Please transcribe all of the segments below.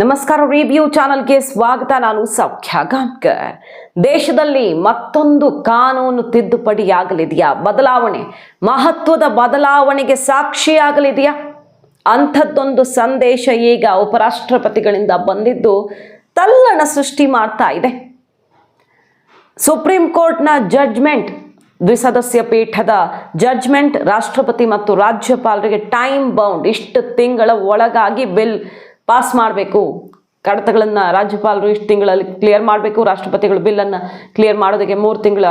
ನಮಸ್ಕಾರ ರಿವ್ಯೂ ಚಾನಲ್ಗೆ ಸ್ವಾಗತ. ನಾನು ಸೌಖ್ಯ ಗಾಂಕರ್ ದೇಶದಲ್ಲಿ ಮತ್ತೊಂದು ಕಾನೂನು ತಿದ್ದುಪಡಿಯಾಗಲಿದೆಯಾ? ಬದಲಾವಣೆ. ಮಹತ್ವದ ಬದಲಾವಣೆಗೆ ಸಾಕ್ಷಿಯಾಗಲಿದೆಯಾ? ಅಂಥದ್ದೊಂದು ಸಂದೇಶ ಈಗ ಉಪರಾಷ್ಟ್ರಪತಿಗಳಿಂದ ಬಂದಿದ್ದು ತಲ್ಲಣ ಸೃಷ್ಟಿ ಮಾಡ್ತಾ ಇದೆ. ಸುಪ್ರೀಂ ಕೋರ್ಟ್ನ ಜಡ್ಜ್ಮೆಂಟ್ ದ್ವಿಸದಸ್ಯ ಪೀಠದ ಜಡ್ಜ್ಮೆಂಟ್ ರಾಷ್ಟ್ರಪತಿ ಮತ್ತು ರಾಜ್ಯಪಾಲರಿಗೆ ಟೈಮ್ ಬೌಂಡ್. ಇಷ್ಟು ತಿಂಗಳ ಒಳಗಾಗಿ ಬಿಲ್ ಪಾಸ್ ಮಾಡಬೇಕು. ಕಡತಗಳನ್ನು ರಾಜ್ಯಪಾಲರು ಇಷ್ಟು ತಿಂಗಳಲ್ಲಿ ಕ್ಲಿಯರ್ ಮಾಡಬೇಕು. ರಾಷ್ಟ್ರಪತಿಗಳು ಬಿಲ್ಲನ್ನು ಕ್ಲಿಯರ್ ಮಾಡೋದಕ್ಕೆ ಮೂರು ತಿಂಗಳ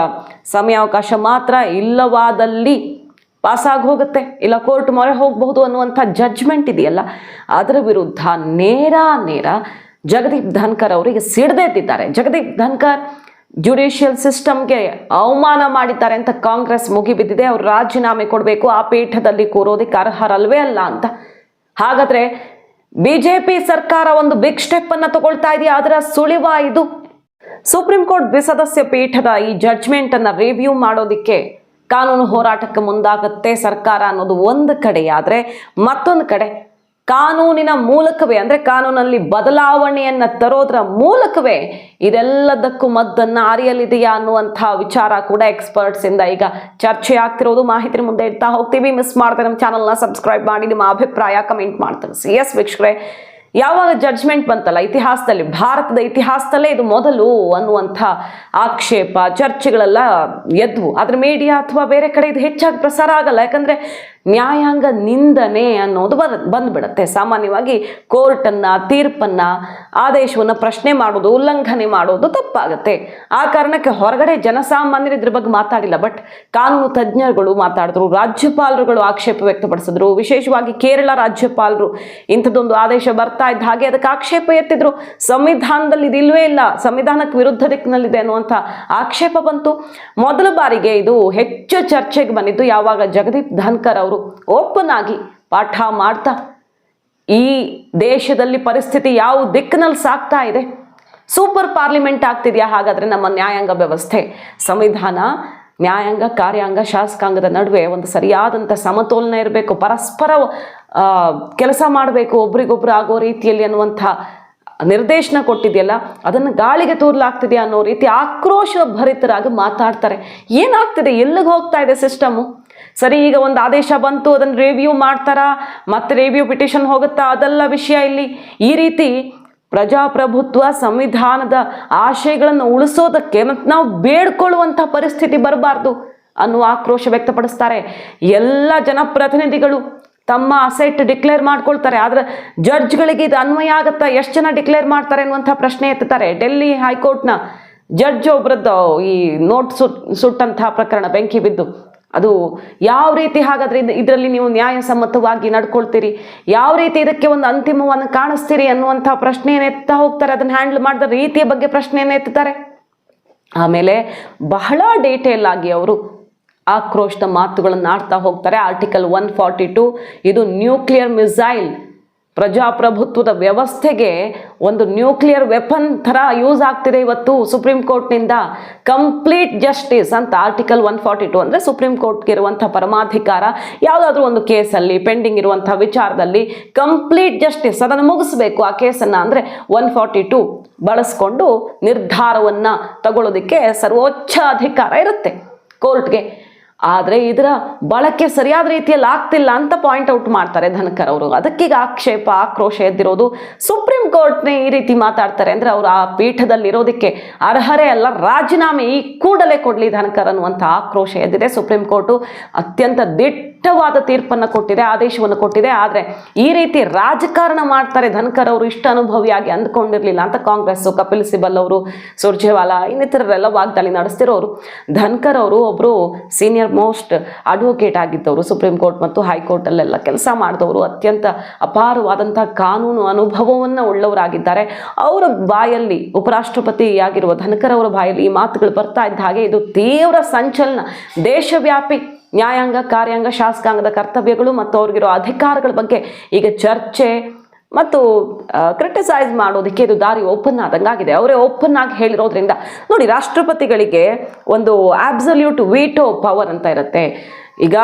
ಸಮಯಾವಕಾಶ ಮಾತ್ರ ಇಲ್ಲವಾದಲ್ಲಿ ಪಾಸಾಗಿ ಹೋಗುತ್ತೆ ಇಲ್ಲ ಕೋರ್ಟ್ ಮೊರೆ ಹೋಗಬಹುದು ಅನ್ನುವಂಥ ಜಡ್ಜ್ಮೆಂಟ್ ಇದೆಯಲ್ಲ? ಅದರ ವಿರುದ್ಧ ನೇರ ನೇರ ಜಗದೀಪ್ ಧನ್ಕರ್ ಅವರಿಗೆ ಸಿಡದೆದ್ದಿದ್ದಾರೆ ಜಗದೀಪ್ ಧನ್ಕರ್ ಜುಡಿಷಿಯಲ್ ಸಿಸ್ಟಮ್ಗೆ ಅವಮಾನ ಮಾಡಿದ್ದಾರೆ ಅಂತ ಕಾಂಗ್ರೆಸ್ ಮುಗಿಬಿದ್ದಿದೆ. ಅವರು ರಾಜೀನಾಮೆ ಕೊಡಬೇಕು. ಆ ಪೀಠದಲ್ಲಿ ಕೂರೋದಕ್ಕೆ ಅರ್ಹರಲ್ವೇ ಅಲ್ಲ ಅಂತ. ಹಾಗಾದ್ರೆ ಬಿಜೆಪಿ ಸರ್ಕಾರ ಒಂದು ಬಿಗ್ ಸ್ಟೆಪ್ ಅನ್ನ ತಗೊಳ್ತಾ ಇದೆಯಾ? ಅದರ ಸುಳಿವ ಇದು. ಸುಪ್ರೀಂ ಕೋರ್ಟ್ ದ್ವಿಸದಸ್ಯ ಪೀಠದ ಈ ಜಡ್ಜ್ಮೆಂಟ್ ಅನ್ನ ರಿವ್ಯೂ ಮಾಡೋದಿಕ್ಕೆ ಕಾನೂನು ಹೋರಾಟಕ್ಕೆ ಮುಂದಾಗುತ್ತೆ ಸರ್ಕಾರ ಅನ್ನೋದು ಒಂದು ಕಡೆ. ಆದ್ರೆ ಮತ್ತೊಂದು ಕಡೆ ಕಾನೂನಿನ ಮೂಲಕವೇ, ಅಂದ್ರೆ ಕಾನೂನಲ್ಲಿ ಬದಲಾವಣೆಯನ್ನ ತರೋದ್ರ ಮೂಲಕವೇ ಇದೆಲ್ಲದಕ್ಕೂ ಮದ್ದನ್ನ ಅರಿಯಲಿದೆಯಾ ಅನ್ನುವಂಥ ವಿಚಾರ ಕೂಡ ಎಕ್ಸ್ಪರ್ಟ್ಸ್ ಇಂದ ಈಗ ಚರ್ಚೆ ಆಗ್ತಿರೋದು. ಮಾಹಿತಿ ಮುಂದೆ ಇಡ್ತಾ ಹೋಗ್ತೀವಿ. ಮಿಸ್ ಮಾಡ್ತಾರೆ ನಮ್ಮ ಚಾನಲ್ನ ಸಬ್ಸ್ಕ್ರೈಬ್ ಮಾಡಿ, ನಿಮ್ಮ ಅಭಿಪ್ರಾಯ ಕಮೆಂಟ್ ಮಾಡ್ತಾರೆ ಸಿ ಎಸ್ ವೀಕ್ಷಕರೇ, ಯಾವಾಗ ಜಡ್ಜ್ಮೆಂಟ್ ಬಂತಲ್ಲ, ಇತಿಹಾಸದಲ್ಲಿ, ಭಾರತದ ಇತಿಹಾಸದಲ್ಲೇ ಇದು ಮೊದಲು ಅನ್ನುವಂಥ ಆಕ್ಷೇಪ, ಚರ್ಚೆಗಳೆಲ್ಲ ಎದ್ವು. ಆದರೆ ಮೀಡಿಯಾ ಅಥವಾ ಬೇರೆ ಕಡೆ ಇದು ಹೆಚ್ಚಾಗಿ ಪ್ರಸಾರ ಆಗಲ್ಲ. ಯಾಕಂದ್ರೆ ನ್ಯಾಯಾಂಗ ನಿಂದನೆ ಅನ್ನೋದು ಬರ, ಬಂದ್ಬಿಡತ್ತೆ. ಸಾಮಾನ್ಯವಾಗಿ ಕೋರ್ಟನ್ನ, ತೀರ್ಪನ್ನ, ಆದೇಶವನ್ನು ಪ್ರಶ್ನೆ ಮಾಡೋದು, ಉಲ್ಲಂಘನೆ ಮಾಡೋದು ತಪ್ಪಾಗತ್ತೆ. ಆ ಕಾರಣಕ್ಕೆ ಹೊರಗಡೆ ಜನಸಾಮಾನ್ಯರು ಇದ್ರ ಬಗ್ಗೆ ಮಾತಾಡಿಲ್ಲ. ಬಟ್ ಕಾನೂನು ತಜ್ಞರುಗಳು ಮಾತಾಡಿದ್ರು, ರಾಜ್ಯಪಾಲರುಗಳು ಆಕ್ಷೇಪ ವ್ಯಕ್ತಪಡಿಸಿದ್ರು. ವಿಶೇಷವಾಗಿ ಕೇರಳ ರಾಜ್ಯಪಾಲರು ಇಂಥದ್ದೊಂದು ಆದೇಶ ಬರ್ತಾ ಇದ್ದ ಹಾಗೆ ಅದಕ್ಕೆ ಆಕ್ಷೇಪ ಎತ್ತಿದ್ರು. ಸಂವಿಧಾನದಲ್ಲಿ ಇದಿಲ್ವೇ ಇಲ್ಲ. ಸಂವಿಧಾನಕ್ಕೆ ವಿರುದ್ಧ ದಿಕ್ಕಿನಲ್ಲಿದೆ ಅನ್ನುವಂಥ ಆಕ್ಷೇಪ ಬಂತು. ಮೊದಲ ಬಾರಿಗೆ ಇದು ಹೆಚ್ಚು ಚರ್ಚೆಗೆ ಬಂದಿದ್ದು ಯಾವಾಗ ಜಗದೀಪ್ ಧನ್ಕರ್ ಅವರು. ಓಪನ್ ಆಗಿ ಪಾಠ ಮಾಡ್ತಾ, ಈ ದೇಶದಲ್ಲಿ ಪರಿಸ್ಥಿತಿ ಯಾವ ದಿಕ್ಕಿನಲ್ಲಿ ಸಾಗ್ತಾ ಇದೆ? ಸೂಪರ್ ಪಾರ್ಲಿಮೆಂಟ್ ಆಗ್ತಿದೆಯಾ? ಹಾಗಾದ್ರೆ ನಮ್ಮ ನ್ಯಾಯಾಂಗ ವ್ಯವಸ್ಥೆ, ಸಂವಿಧಾನ, ನ್ಯಾಯಾಂಗ, ಕಾರ್ಯಾಂಗ, ಶಾಸಕಾಂಗದ ನಡುವೆ ಒಂದು ಸರಿಯಾದಂಥ ಸಮತೋಲನ ಇರಬೇಕು, ಪರಸ್ಪರ ಕೆಲಸ ಮಾಡಬೇಕು, ಒಬ್ರಿಗೊಬ್ರು ಆಗೋ ರೀತಿಯಲ್ಲಿ ಅನ್ನುವಂಥ ನಿರ್ದೇಶನ ಕೊಟ್ಟಿದೆಯಲ್ಲ, ಅದನ್ನು ಗಾಳಿಗೆ ತೂರ್ಲಾಗ್ತಿದೆಯಾ ಅನ್ನೋ ರೀತಿ ಆಕ್ರೋಶ ಭರಿತರಾಗಿ ಮಾತಾಡ್ತಾರೆ. ಏನಾಗ್ತಿದೆ? ಎಲ್ಲಿಗೆ ಹೋಗ್ತಾ ಇದೆ ಸಿಸ್ಟಮು ಸರಿ, ಈಗ ಒಂದು ಆದೇಶ ಬಂತು, ಅದನ್ನು ರಿವ್ಯೂ ಮಾಡ್ತಾರಾ? ಮತ್ತೆ ರಿವ್ಯೂ ಪಿಟಿಷನ್ ಹೋಗುತ್ತಾ? ಅದೆಲ್ಲ ವಿಷಯ ಇಲ್ಲಿ. ಈ ರೀತಿ ಪ್ರಜಾಪ್ರಭುತ್ವ ಸಂವಿಧಾನದ ಆಶಯಗಳನ್ನು ಉಳಿಸೋದಕ್ಕೆ ಮತ್ತು ನಾವು ಬೇಡ್ಕೊಳ್ಳುವಂಥ ಪರಿಸ್ಥಿತಿ ಬರಬಾರ್ದು ಅನ್ನುವ ಆಕ್ರೋಶ ವ್ಯಕ್ತಪಡಿಸ್ತಾರೆ. ಎಲ್ಲ ಜನಪ್ರತಿನಿಧಿಗಳು ತಮ್ಮ ಅಸೆಟ್ ಡಿಕ್ಲೇರ್ ಮಾಡ್ಕೊಳ್ತಾರೆ. ಆದರೆ ಜಡ್ಜ್ಗಳಿಗೆ ಇದು ಅನ್ವಯ ಆಗುತ್ತಾ? ಎಷ್ಟು ಜನ ಡಿಕ್ಲೇರ್ ಮಾಡ್ತಾರೆ ಅನ್ನುವಂಥ ಪ್ರಶ್ನೆ ಎತ್ತುತ್ತಾರೆ ಡೆಲ್ಲಿ ಹೈಕೋರ್ಟ್ನ ಜಡ್ಜ್ ಒಬ್ರದ್ದು ಈ ನೋಟ್ ಸುಟ್ ಸುಟ್ಟಂತಹ ಪ್ರಕರಣ ಬೆಂಕಿ ಬಿದ್ದು. ಅದು ಯಾವ ರೀತಿ ಹಾಗಾದ್ರೆ ಇದರಲ್ಲಿ ನೀವು ನ್ಯಾಯಸಮ್ಮತವಾಗಿ ನಡ್ಕೊಳ್ತೀರಿ? ಯಾವ ರೀತಿ ಇದಕ್ಕೆ ಒಂದು ಅಂತಿಮವನ್ನು ಕಾಣಿಸ್ತೀರಿ ಅನ್ನುವಂಥ ಪ್ರಶ್ನೆಯನ್ನು ಎತ್ತಾ ಹೋಗ್ತಾರೆ, ಅದನ್ನು ಹ್ಯಾಂಡಲ್ ಮಾಡಿದ ರೀತಿಯ ಬಗ್ಗೆ ಪ್ರಶ್ನೆಯನ್ನು ಎತ್ತಾರೆ. ಆಮೇಲೆ ಬಹಳ ಡೀಟೇಲ್ ಆಗಿ ಅವರು ಆಕ್ರೋಶದ ಮಾತುಗಳನ್ನು ಆಡ್ತಾ ಹೋಗ್ತಾರೆ. ಆರ್ಟಿಕಲ್ ಒನ್ ಫಾರ್ಟಿ ಟು, ಇದು ನ್ಯೂಕ್ಲಿಯರ್ ಮಿಸೈಲ್ ಪ್ರಜಾಪ್ರಭುತ್ವದ ವ್ಯವಸ್ಥೆಗೆ ಒಂದು ನ್ಯೂಕ್ಲಿಯರ್ ವೆಪನ್ ಥರ ಯೂಸ್ ಆಗ್ತಿದೆ ಇವತ್ತು ಸುಪ್ರೀಂ ಕೋರ್ಟ್ನಿಂದ. ಕಂಪ್ಲೀಟ್ ಜಸ್ಟಿಸ್ ಅಂತ ಆರ್ಟಿಕಲ್ ಒನ್ ಫಾರ್ಟಿ ಟು ಅಂದರೆ ಸುಪ್ರೀಂ ಕೋರ್ಟ್ಗೆ ಇರುವಂಥ ಪರಮಾಧಿಕಾರ, ಯಾವುದಾದ್ರೂ ಒಂದು ಕೇಸಲ್ಲಿ ಪೆಂಡಿಂಗ್ ಇರುವಂಥ ವಿಚಾರದಲ್ಲಿ ಕಂಪ್ಲೀಟ್ ಜಸ್ಟಿಸ್ ಅದನ್ನು ಮುಗಿಸ್ಬೇಕು ಆ ಕೇಸನ್ನು ಅಂದರೆ ಒನ್ ಫಾರ್ಟಿ ಟು ಬಳಸ್ಕೊಂಡು ನಿರ್ಧಾರವನ್ನು ತಗೊಳ್ಳೋದಕ್ಕೆ ಸರ್ವೋಚ್ಚ ಅಧಿಕಾರ ಇರುತ್ತೆ. ಕೋರ್ಟ್ಗೆ ಆದರೆ ಇದರ ಬಳಕೆ ಸರಿಯಾದ ರೀತಿಯಲ್ಲಿ ಆಗ್ತಿಲ್ಲ ಅಂತ ಪಾಯಿಂಟ್ ಔಟ್ ಮಾಡ್ತಾರೆ ಧನಕರ್ ಅವರು. ಅದಕ್ಕೀಗ ಆಕ್ಷೇಪ, ಆಕ್ರೋಶ ಎದ್ದಿರೋದು ಸುಪ್ರೀಂ ಕೋರ್ಟ್ನೇ ಈ ರೀತಿ ಮಾತಾಡ್ತಾರೆ ಅಂದ್ರೆ ಅವರು ಆ ಪೀಠದಲ್ಲಿ ಇರೋದಕ್ಕೆ ಅರ್ಹರೇ ಅಲ್ಲ, ರಾಜೀನಾಮೆ ಈ ಕೂಡಲೇ ಕೊಡಲಿ ಧನಕರ್ ಅನ್ನುವಂಥ ಆಕ್ರೋಶ ಎದ್ದಿದೆ. ಸುಪ್ರೀಂ ಕೋರ್ಟು ಅತ್ಯಂತ ದಿಟ್ಟವಾದ ತೀರ್ಪನ್ನು ಕೊಟ್ಟಿದೆ, ಆದೇಶವನ್ನು ಕೊಟ್ಟಿದೆ. ಆದರೆ ಈ ರೀತಿ ರಾಜಕಾರಣ ಮಾಡ್ತಾರೆ ಧನಕರ್ ಅವರು ಇಷ್ಟ ಅನುಭವಿಯಾಗಿ ಅಂದ್ಕೊಂಡಿರಲಿಲ್ಲ ಅಂತ ಕಾಂಗ್ರೆಸ್ ಕಪಿಲ್ ಸಿಬಲ್ ಅವರು, ಸುರ್ಜೇವಾಲಾ ಇನ್ನಿತರರೆಲ್ಲ ವಾಗ್ದಾಳಿ ನಡೆಸ್ತಿರೋರು. ಧನ್ಕರ್ ಅವರು ಒಬ್ಬರು ಸೀನಿಯರ್ ಮೋಸ್ಟ್ ಅಡ್ವೊಕೇಟ್ ಆಗಿದ್ದವರು, ಸುಪ್ರೀಂ ಕೋರ್ಟ್ ಮತ್ತು ಹೈಕೋರ್ಟಲ್ಲೆಲ್ಲ ಕೆಲಸ ಮಾಡಿದವರು, ಅತ್ಯಂತ ಅಪಾರವಾದಂಥ ಕಾನೂನು ಅನುಭವವನ್ನು ಉಳ್ಳವರಾಗಿದ್ದಾರೆ. ಅವರ ಬಾಯಲ್ಲಿ ಉಪರಾಷ್ಟ್ರಪತಿಯಾಗಿರುವ ಧನಕರ್ ಅವರ ಬಾಯಲ್ಲಿ ಈ ಮಾತುಗಳು ಬರ್ತಾ ಇದ್ದ ಹಾಗೆ ಇದು ತೀವ್ರ ಸಂಚಲನ. ದೇಶವ್ಯಾಪಿ ನ್ಯಾಯಾಂಗ, ಕಾರ್ಯಾಂಗ, ಶಾಸಕಾಂಗದ ಕರ್ತವ್ಯಗಳು ಮತ್ತು ಅವ್ರಿಗಿರೋ ಅಧಿಕಾರಗಳ ಬಗ್ಗೆ ಈಗ ಚರ್ಚೆ ಮತ್ತು ಕ್ರಿಟಿಸೈಸ್ ಮಾಡೋದಕ್ಕೆ ಇದು ದಾರಿ ಓಪನ್ ಆದಂಗಾಗಿದೆ. ಅವರೇ ಓಪನ್ ಆಗಿ ಹೇಳಿರೋದ್ರಿಂದ, ನೋಡಿ, ರಾಷ್ಟ್ರಪತಿಗಳಿಗೆ ಒಂದು ಆಬ್ಸಲ್ಯೂಟ್ ವೀಟೋ ಪವರ್ ಅಂತ ಇರುತ್ತೆ. ಈಗ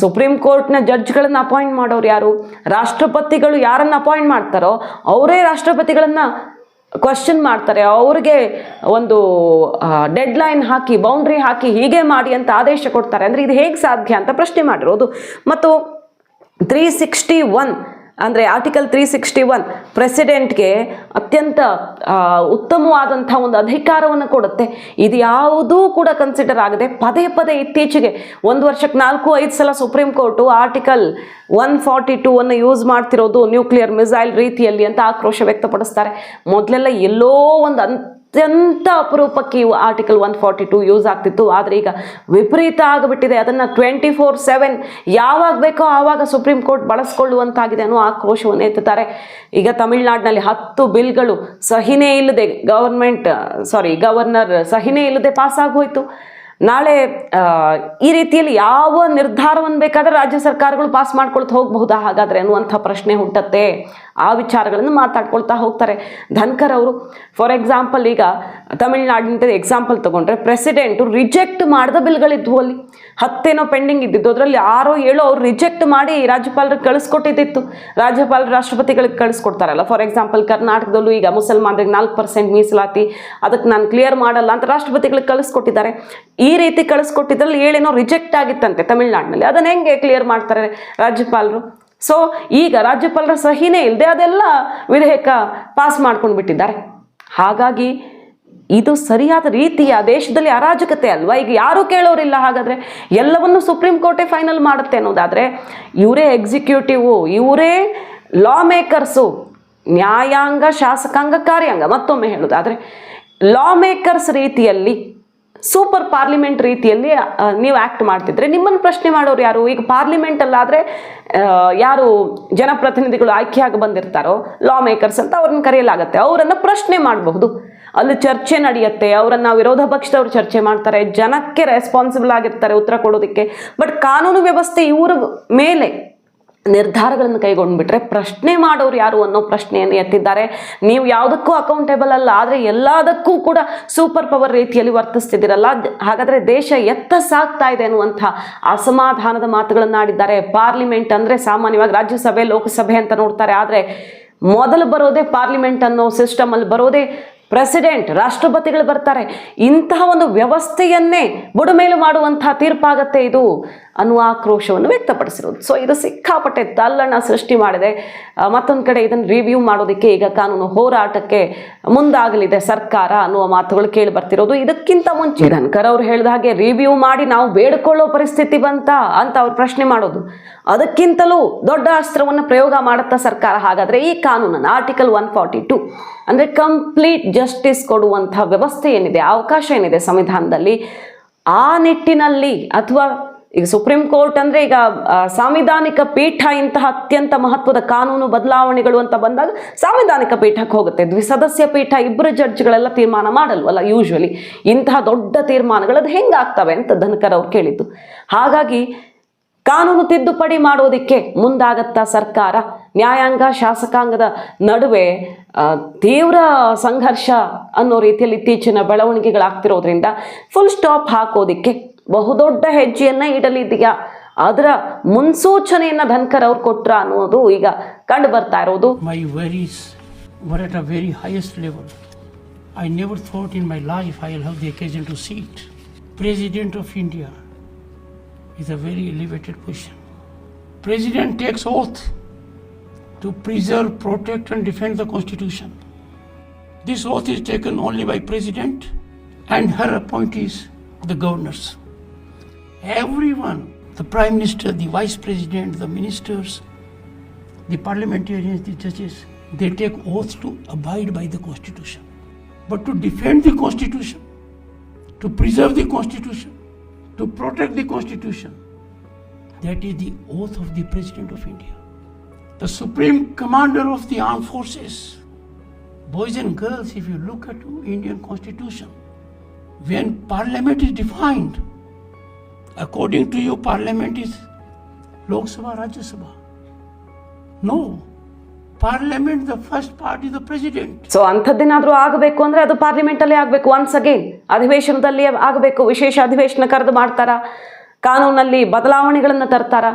ಸುಪ್ರೀಂ ಕೋರ್ಟ್ನ ಜಡ್ಜ್ಗಳನ್ನು ಅಪಾಯಿಂಟ್ ಮಾಡೋರು ಯಾರು? ರಾಷ್ಟ್ರಪತಿಗಳು ಯಾರನ್ನ ಅಪಾಯಿಂಟ್ ಮಾಡ್ತಾರೋ, ಅವರೇ ರಾಷ್ಟ್ರಪತಿಗಳನ್ನ ಕ್ವಶನ್ ಮಾಡ್ತಾರೆ. ಅವ್ರಿಗೆ ಒಂದು ಡೆಡ್ ಲೈನ್ ಹಾಕಿ ಬೌಂಡ್ರಿ ಹಾಕಿ ಹೀಗೆ ಮಾಡಿ ಅಂತ ಆದೇಶ ಕೊಡ್ತಾರೆ. ಅಂದರೆ ಇದು ಹೇಗೆ ಸಾಧ್ಯ ಅಂತ ಪ್ರಶ್ನೆ ಮಾಡಿರೋದು. ಮತ್ತು ತ್ರೀ ಸಿಕ್ಸ್ಟಿ ಒನ್ ಅಂದರೆ ಆರ್ಟಿಕಲ್ ತ್ರೀ ಸಿಕ್ಸ್ಟಿ ಒನ್ ಪ್ರೆಸಿಡೆಂಟ್ಗೆ ಅತ್ಯಂತ ಉತ್ತಮವಾದಂಥ ಒಂದು ಅಧಿಕಾರವನ್ನು ಕೊಡುತ್ತೆ. ಇದು ಯಾವುದೂ ಕೂಡ ಕನ್ಸಿಡರ್ ಆಗದೆ ಪದೇ ಪದೇ ಇತ್ತೀಚೆಗೆ ಒಂದು ವರ್ಷಕ್ಕೆ ನಾಲ್ಕು, ಐದು ಸಲ supreme court article one forty two ಅನ್ನು ಯೂಸ್ ಮಾಡ್ತಿರೋದು ನ್ಯೂಕ್ಲಿಯರ್ ಮಿಸೈಲ್ ರೀತಿಯಲ್ಲಿ ಅಂತ ಆಕ್ರೋಶ ವ್ಯಕ್ತಪಡಿಸ್ತಾರೆ. ಮೊದಲೆಲ್ಲ ಎಲ್ಲೋ ಒಂದು ಅತ್ಯಂತ ಅಪರೂಪಕ್ಕೆ article one forty two use ಆಗ್ತಿತ್ತು. ಆದರೆ ಈಗ ವಿಪರೀತ ಆಗಿಬಿಟ್ಟಿದೆ. ಅದನ್ನು ಟ್ವೆಂಟಿ ಫೋರ್ ಸೆವೆನ್ ಯಾವಾಗ ಬೇಕೋ ಆವಾಗ ಸುಪ್ರೀಂ ಕೋರ್ಟ್ ಬಳಸ್ಕೊಳ್ಳುವಂತಾಗಿದೆ ಅನ್ನೋ ಆಕ್ರೋಶವನ್ನು ಎತ್ತುತ್ತಾರೆ. ಈಗ ತಮಿಳುನಾಡಿನಲ್ಲಿ ಹತ್ತು ಬಿಲ್ಗಳು ಸಹಿನೇ ಇಲ್ಲದೆ ಗವರ್ಮೆಂಟ್ ಸಾರಿ ಗವರ್ನರ್ ಸಹಿನೇ ಇಲ್ಲದೆ ಪಾಸ್ ಆಗೋಯ್ತು. ನಾಳೆ ಈ ರೀತಿಯಲ್ಲಿ ಯಾವ ನಿರ್ಧಾರವನ್ನು ಬೇಕಾದರೆ ರಾಜ್ಯ ಸರ್ಕಾರಗಳು ಪಾಸ್ ಮಾಡ್ಕೊಳ್ತಾ ಹೋಗಬಹುದಾ ಹಾಗಾದರೆ ಅನ್ನುವಂಥ ಪ್ರಶ್ನೆ ಹುಟ್ಟತ್ತೆ. ಆ ವಿಚಾರಗಳನ್ನು ಮಾತಾಡ್ಕೊಳ್ತಾ ಹೋಗ್ತಾರೆ. ಧನ್ಕರ್ ಅವರು ಫಾರ್ ಎಕ್ಸಾಂಪಲ್ ಈಗ ತಮಿಳ್ನಾಡಿನ ಎಕ್ಸಾಂಪಲ್ ತಗೊಂಡ್ರೆ ಪ್ರೆಸಿಡೆಂಟು ರಿಜೆಕ್ಟ್ ಮಾಡಿದ ಬಿಲ್ಗಳಿದ್ವು ಅಲ್ಲಿ. ಹತ್ತೇನೋ ಪೆಂಡಿಂಗ್ ಇದ್ದಿದ್ದು, ಅದರಲ್ಲಿ ಆರೋ ಏಳೋ ಅವ್ರು ರಿಜೆಕ್ಟ್ ಮಾಡಿ ರಾಜ್ಯಪಾಲರಿಗೆ ಕಳಿಸ್ಕೊಟ್ಟಿದ್ದಿತ್ತು. ರಾಜ್ಯಪಾಲರು ರಾಷ್ಟ್ರಪತಿಗಳಿಗೆ ಕಳಿಸ್ಕೊಡ್ತಾರಲ್ಲ ಫಾರ್ ಎಕ್ಸಾಂಪಲ್ ಕರ್ನಾಟಕದಲ್ಲೂ ಈಗ ಮುಸಲ್ಮಾನರಿಗೆ ನಾಲ್ಕು ಪರ್ಸೆಂಟ್ ಮೀಸಲಾತಿ, ಅದಕ್ಕೆ ನಾನು ಕ್ಲಿಯರ್ ಮಾಡಲ್ಲ ಅಂತ ರಾಷ್ಟ್ರಪತಿಗಳಿಗೆ ಕಳಿಸ್ಕೊಟ್ಟಿದ್ದಾರೆ. ಈ ರೀತಿ ಕಳಿಸ್ಕೊಟ್ಟಿದ್ದರಲ್ಲಿ ಏಳೇನೋ ರಿಜೆಕ್ಟ್ ಆಗಿತ್ತಂತೆ ತಮಿಳ್ನಾಡಿನಲ್ಲಿ, ಅದನ್ನು ಹೆಂಗೆ ಕ್ಲಿಯರ್ ಮಾಡ್ತಾರೆ ರಾಜ್ಯಪಾಲರು? ಸೊ ಈಗ ರಾಜ್ಯಪಾಲರ ಸಹಿನೇ ಇಲ್ಲದೆ ಅದೆಲ್ಲ ವಿಧೇಯಕ ಪಾಸ್ ಮಾಡ್ಕೊಂಡು ಬಿಟ್ಟಿದ್ದಾರೆ. ಹಾಗಾಗಿ ಇದು ಸರಿಯಾದ ರೀತಿಯ ದೇಶದಲ್ಲಿ ಅರಾಜಕತೆ ಅಲ್ವಾ? ಈಗ ಯಾರು ಕೇಳೋರಿಲ್ಲ ಹಾಗಾದ್ರೆ ಎಲ್ಲವನ್ನು ಸುಪ್ರೀಂ ಕೋರ್ಟೇ ಫೈನಲ್ ಮಾಡುತ್ತೆ ಅನ್ನೋದಾದ್ರೆ ಇವರೇ ಎಕ್ಸಿಕ್ಯೂಟಿವ್ ಇವರೇ ಲಾ ಮೇಕರ್ಸು ನ್ಯಾಯಾಂಗ, ಶಾಸಕಾಂಗ, ಕಾರ್ಯಾಂಗ ಮತ್ತೊಮ್ಮೆ ಹೇಳೋದಾದರೆ ಲಾ ಮೇಕರ್ಸ್ ರೀತಿಯಲ್ಲಿ ಸೂಪರ್ ಪಾರ್ಲಿಮೆಂಟ್ ರೀತಿಯಲ್ಲಿ ನೀವು ಆ್ಯಕ್ಟ್ ಮಾಡ್ತಿದ್ರೆ. ನಿಮ್ಮನ್ನು ಪ್ರಶ್ನೆ ಮಾಡೋರು ಯಾರು? ಈಗ ಪಾರ್ಲಿಮೆಂಟಲ್ಲಾದರೆ ಯಾರು ಜನಪ್ರತಿನಿಧಿಗಳು ಆಯ್ಕೆಯಾಗಿ ಬಂದಿರ್ತಾರೋ ಲಾ ಮೇಕರ್ಸ್ ಅಂತ ಅವ್ರನ್ನ ಕರೆಯಲಾಗುತ್ತೆ. ಅವರನ್ನು ಪ್ರಶ್ನೆ ಮಾಡಬಹುದು. ಅಲ್ಲಿ ಚರ್ಚೆ ನಡೆಯುತ್ತೆ. ಅವರನ್ನು ವಿರೋಧ ಪಕ್ಷದವರು ಚರ್ಚೆ ಮಾಡ್ತಾರೆ. ಜನಕ್ಕೆ ರೆಸ್ಪಾನ್ಸಿಬಲ್ ಆಗಿರ್ತಾರೆ ಉತ್ತರ ಕೊಡೋದಕ್ಕೆ. ಬಟ್ ಕಾನೂನು ವ್ಯವಸ್ಥೆ ಇವರ ಮೇಲೆ. ನಿರ್ಧಾರಗಳನ್ನು ಕೈಗೊಂಡ್ಬಿಟ್ರೆ ಪ್ರಶ್ನೆ ಮಾಡೋರು ಯಾರು ಅನ್ನೋ ಪ್ರಶ್ನೆಯನ್ನು ಎತ್ತಿದ್ದಾರೆ. ನೀವು ಯಾವುದಕ್ಕೂ ಅಕೌಂಟೇಬಲ್ ಅಲ್ಲ, ಆದರೆ ಎಲ್ಲದಕ್ಕೂ ಕೂಡ ಸೂಪರ್ ಪವರ್ ರೀತಿಯಲ್ಲಿ ವರ್ತಿಸ್ತಿದ್ದೀರಲ್ಲ. ಹಾಗಾದರೆ ದೇಶ ಎತ್ತ ಸಾಗ್ತಾ ಇದೆ ಅನ್ನುವಂಥ ಅಸಮಾಧಾನದ ಮಾತುಗಳನ್ನು ಆಡಿದ್ದಾರೆ ಪಾರ್ಲಿಮೆಂಟ್ ಅಂದರೆ ಸಾಮಾನ್ಯವಾಗಿ ರಾಜ್ಯಸಭೆ, ಲೋಕಸಭೆ ಅಂತ ನೋಡ್ತಾರೆ. ಆದರೆ ಮೊದಲು ಬರೋದೇ ಪಾರ್ಲಿಮೆಂಟ್ ಅನ್ನೋ ಸಿಸ್ಟಮಲ್ಲಿ ಬರೋದೇ ಪ್ರೆಸಿಡೆಂಟ್ ರಾಷ್ಟ್ರಪತಿಗಳು ಬರ್ತಾರೆ. ಇಂತಹ ಒಂದು ವ್ಯವಸ್ಥೆಯನ್ನೇ ಬುಡಮೇಲು ಮಾಡುವಂತಹ ತೀರ್ಪಾಗತ್ತೆ ಇದು. ಅನ್ನುವ ಆಕ್ರೋಶವನ್ನು ವ್ಯಕ್ತಪಡಿಸಿರೋದು ಸೊ ಇದು ಸಿಕ್ಕಾಪಟ್ಟೆ ತಲ್ಲಣ ಸೃಷ್ಟಿ ಮಾಡಿದೆ. ಮತ್ತೊಂದು ಕಡೆ ಇದನ್ನು ರಿವ್ಯೂ ಮಾಡೋದಕ್ಕೆ ಈಗ ಕಾನೂನು ಹೋರಾಟಕ್ಕೆ ಮುಂದಾಗಲಿದೆ ಸರ್ಕಾರ ಅನ್ನುವ ಮಾತುಗಳು ಕೇಳಿ ಬರ್ತಿರೋದು. ಇದಕ್ಕಿಂತ ಮುಂಚೆ ಧನ್ಕರ್ ಅವ್ರು ಹೇಳಿದ ಹಾಗೆ ರಿವ್ಯೂ ಮಾಡಿ ನಾವು ಬೇಡಿಕೊಳ್ಳೋ ಪರಿಸ್ಥಿತಿ ಬಂತ ಅಂತ ಅವ್ರು ಪ್ರಶ್ನೆ ಮಾಡೋದು. ಅದಕ್ಕಿಂತಲೂ ದೊಡ್ಡ ಅಸ್ತ್ರವನ್ನು ಪ್ರಯೋಗ ಮಾಡುತ್ತಾ ಸರ್ಕಾರ. ಹಾಗಾದರೆ ಈ ಕಾನೂನನ್ನು ಆರ್ಟಿಕಲ್ ಒನ್ ಫಾರ್ಟಿ ಟು ಅಂದರೆ ಕಂಪ್ಲೀಟ್ ಜಸ್ಟಿಸ್ ಕೊಡುವಂತಹ ವ್ಯವಸ್ಥೆ ಏನಿದೆ, ಅವಕಾಶ ಏನಿದೆ ಸಂವಿಧಾನದಲ್ಲಿ, ಆ ನಿಟ್ಟಿನಲ್ಲಿ ಅಥವಾ ಈಗ ಸುಪ್ರೀಂ ಕೋರ್ಟ್ ಅಂದ್ರೆ ಈಗ ಸಾಂವಿಧಾನಿಕ ಪೀಠ ಇಂತಹ ಅತ್ಯಂತ ಮಹತ್ವದ ಕಾನೂನು ಬದಲಾವಣೆಗಳು ಅಂತ ಬಂದಾಗ ಸಾಂವಿಧಾನಿಕ ಪೀಠಕ್ಕೆ ಹೋಗುತ್ತೆ. ದ್ವಿಸದಸ್ಯ ಪೀಠ, ಇಬ್ಬರು ಜಡ್ಜ್ಗಳೆಲ್ಲ ತೀರ್ಮಾನ ಮಾಡಲ್ವಲ್ಲ ಯೂಶ್ವಲಿ ಇಂತಹ ದೊಡ್ಡ ತೀರ್ಮಾನಗಳು ಅದು ಹೆಂಗಾಗ್ತವೆ ಅಂತ ಧನ್ಕರ್ ಅವ್ರು ಕೇಳಿದ್ದು. ಹಾಗಾಗಿ ಕಾನೂನು ತಿದ್ದುಪಡಿ ಮಾಡೋದಕ್ಕೆ ಮುಂದಾಗತ್ತಾ ಸರ್ಕಾರ? ನ್ಯಾಯಾಂಗ, ಶಾಸಕಾಂಗದ ನಡುವೆ ತೀವ್ರ ಸಂಘರ್ಷ ಅನ್ನೋ ರೀತಿಯಲ್ಲಿ ಇತ್ತೀಚಿನ ಬೆಳವಣಿಗೆಗಳಾಗ್ತಿರೋದ್ರಿಂದ ಫುಲ್ ಸ್ಟಾಪ್ ಹಾಕೋದಿಕ್ಕೆ ಬಹುದೊಡ್ಡ ಹೆಜ್ಜೆಯನ್ನ ಇಡಲಿದೆಯಾ ಅದರ ಮುನ್ಸೂಚನೆಯನ್ನ ಧನ್ಕರ್ ಅವ್ರು ಕೊಟ್ರ ಅನ್ನೋದು ಈಗ ಕಂಡು ಬರ್ತಾ ಇರೋದು My worries were at a very highest level. I never thought in my life I'll have the occasion to see it. President of India is a very elevated position. President takes oath to preserve, protect and defend the constitution. This oath is taken only by president and her appointees, the governors. Everyone, the prime minister, the vice president, the ministers, the parliamentarians, the judges, they take oath to abide by the constitution. But to defend the constitution, to preserve the constitution, to protect the constitution, that is the oath of the president of India. The supreme commander of the armed forces. Boys and girls, if you look at Indian constitution, when parliament is defined, according to you, parliament is Lok Sabha, Rajya Sabha. No. Parliament, the first part is the president. So ಅಂಥದ್ದೇನಾದ್ರೂ ಆಗಬೇಕು ಅಂದ್ರೆ ಅದು parliament ಅಲ್ಲೇ ಆಗಬೇಕು once again ಅಧಿವೇಶನದಲ್ಲಿ ಆಗಬೇಕು ವಿಶೇಷ ಅಧಿವೇಶನ ಕರೆದು ಮಾಡ್ತಾರ ಕಾನೂನಲ್ಲಿ ಬದಲಾವಣೆಗಳನ್ನು ತರ್ತಾರ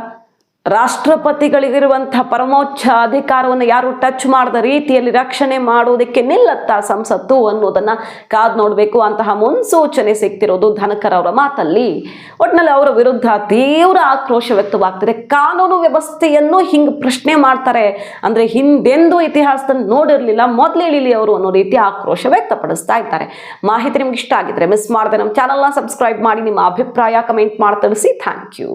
ರಾಷ್ಟ್ರಪತಿಗಳಿಗಿರುವಂತಹ ಪರಮೋಚ್ಚ ಅಧಿಕಾರವನ್ನು ಯಾರು ಟಚ್ ಮಾಡದ ರೀತಿಯಲ್ಲಿ ರಕ್ಷಣೆ ಮಾಡುವುದಕ್ಕೆ ನಿಲ್ಲತ್ತ ಸಂಸತ್ತು ಅನ್ನೋದನ್ನ ಕಾದ್ ನೋಡಬೇಕು ಅಂತಹ ಮುನ್ಸೂಚನೆ ಸಿಗ್ತಿರೋದು ಧನಕರ್ ಅವರ ಮಾತಲ್ಲಿ. ಒಟ್ಟಿನಲ್ಲಿ ಅವರ ವಿರುದ್ಧ ತೀವ್ರ ಆಕ್ರೋಶ ವ್ಯಕ್ತವಾಗ್ತಿದೆ. ಕಾನೂನು ವ್ಯವಸ್ಥೆಯನ್ನು ಹಿಂಗ್ ಪ್ರಶ್ನೆ ಮಾಡ್ತಾರೆ ಅಂದ್ರೆ ಹಿಂದೆಂದೂ ಇತಿಹಾಸದಲ್ಲಿ ನೋಡಿರ್ಲಿಲ್ಲ. ಮೊದಲು ಇಳಿಲಿ ಅವರು ಅನ್ನೋ ರೀತಿ ಆಕ್ರೋಶ ವ್ಯಕ್ತಪಡಿಸ್ತಾ ಇದ್ದಾರೆ. ಮಾಹಿತಿ ನಿಮ್ಗೆ ಇಷ್ಟ ಆಗಿದ್ರೆ ಮಿಸ್ ಮಾಡದೆ ನಮ್ಮ ಚಾನಲ್ನ ಸಬ್ಸ್ಕ್ರೈಬ್ ಮಾಡಿ, ನಿಮ್ಮ ಅಭಿಪ್ರಾಯ ಕಮೆಂಟ್ ಮಾಡಿ ತಿಳಿಸಿ. Thank you